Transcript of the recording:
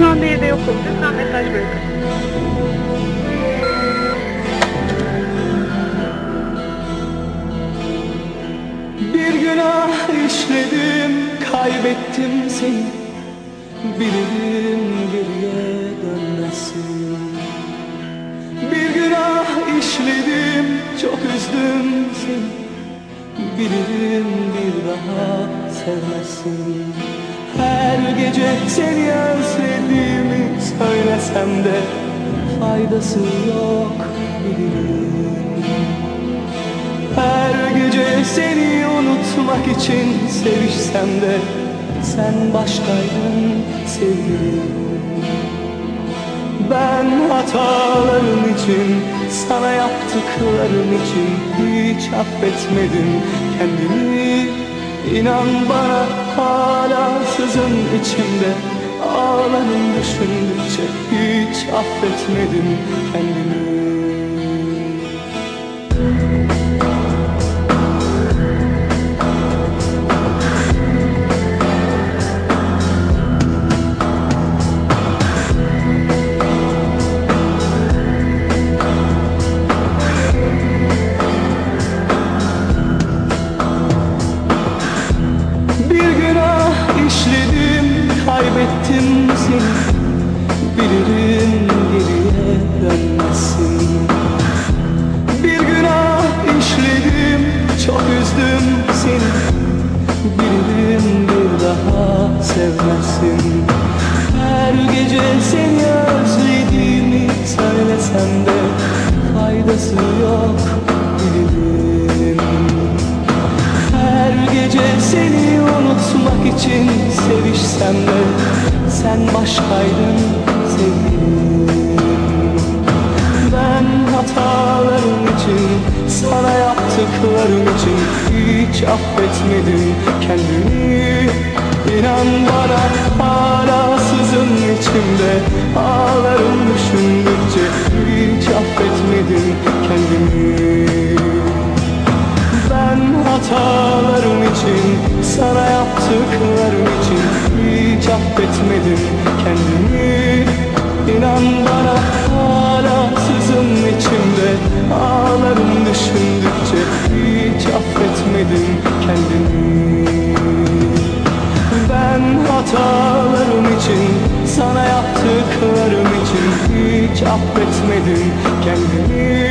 yokum. Lütfen mesaj bırakın. Bir günah işledim, kaybettim seni Bilirim geriye dönmezsin Bir günah işledim, çok üzdüm seni Bilirim bir daha sevmezsin Her gece seni özlediğimi söylesem de Faydası yok bilirim her gece seni unutmak için sevişsem de Sen başkaydın sevgilim. Ben hatalarım için, sana yaptıklarım için Hiç affetmedim kendimi İnan bana hala sızın içimde. Ağlarım düşündükçe hiç affetmedim kendimi kaybettim seni Bilirim geriye dönmezsin Bir günah işledim, çok üzdüm seni. Bilirim bir daha sevmezsin Her gece seni özlediğimi söylesem de Faydası yok Sen başkaydın sevgilim. Ben hatalarım için, sana yaptıklarım için Hiç affetmedim kendimi. İnan bana hala affetmedim kendimi. İnan bana hala sızın içimde. Ağlarım düşündükçe hiç affetmedim kendimi. Ben hatalarım için, sana yaptıklarım için hiç affetmedim kendimi